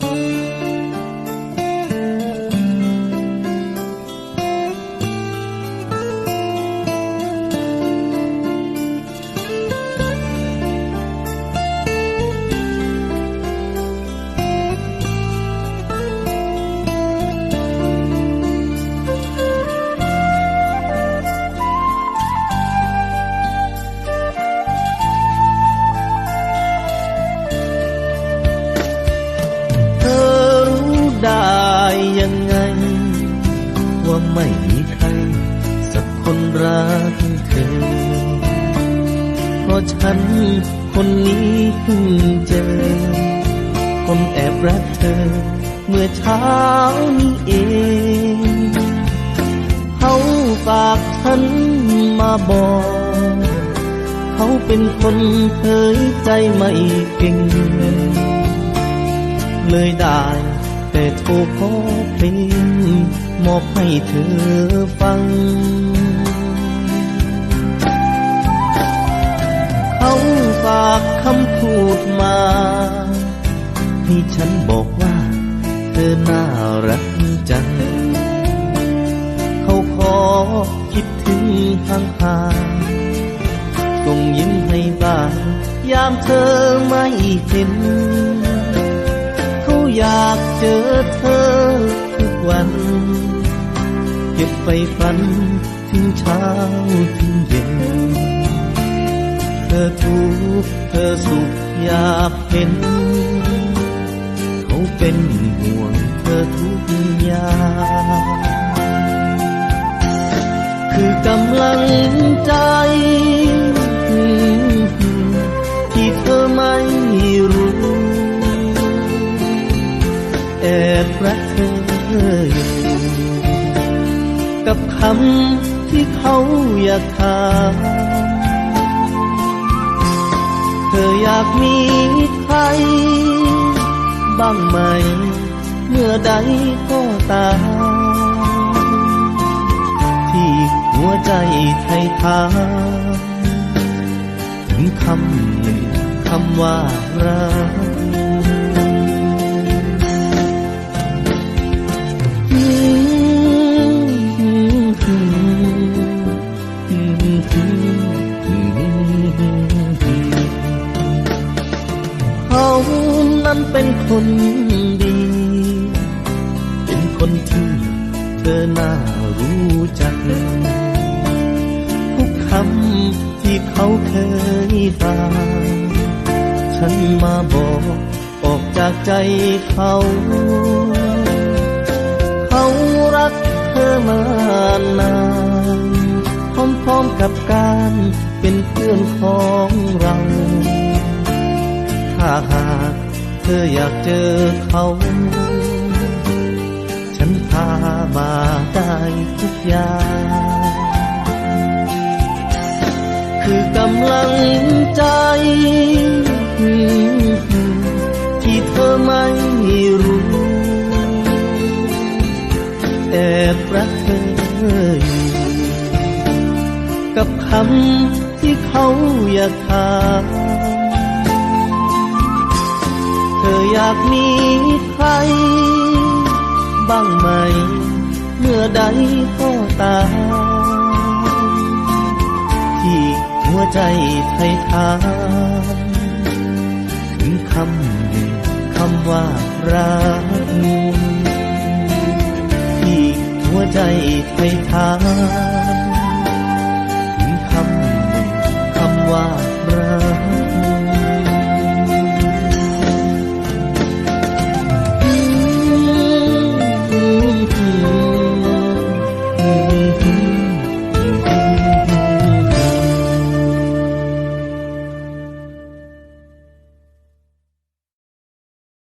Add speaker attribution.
Speaker 1: เธ ว่าไม่มีใคร สักคนรักเธอ เพราะฉันคนนี้เพิ่งเจอ คนแอบรักเธอ เมื่อเช้านี้เอง เขาฝากฉันมาบอก เขาเป็นคนเผยใจไม่เก่ง เลยได้แต่โทรขอเพลง มอบให้เธอฟัง เขาฝากคำพูดมา ให้ฉันบอกว่า เธอน่ารักจัง เขาขอคิดถึงห่างห่างส่งยิ้มให้บ้าง ยามเธอไม่เห็น เขาอยากเจอเธอทุกวัน ก็บไปฝันถึงเช้าถึงเย็น เธอทุกเธอสุขอยากเห็น เขาเป็นห่วงเธอทุกอย่างคือกำลังใจ คำที่เขาอยากถามเธออยากมีใคร บ้างไหม เมื่อใดก็ตาม ที่หัวใจไทยทานถึงคำหนึ่งคำว่ารัก นั้นเป็นคนดี เป็นคนที่เธอน่ารู้จัก ทุกคำที่เขาเคยฟังฉันมาบอกออกจากใจเขา เขารักเธอมา ออยากเจอเขา ฉันพามาได้ทุกอย่าง คือกำลังใจ ที่เธอไม่รู้ แอบรักเธออยู่กับคำที่เขาอยากถาม เธออยากมีใคร บ้างไหม เมื่อใดก็ตามที่หัวใจไทยทานถึงคำหนึ่งคำว่ารักที่หัวใจไทยทาน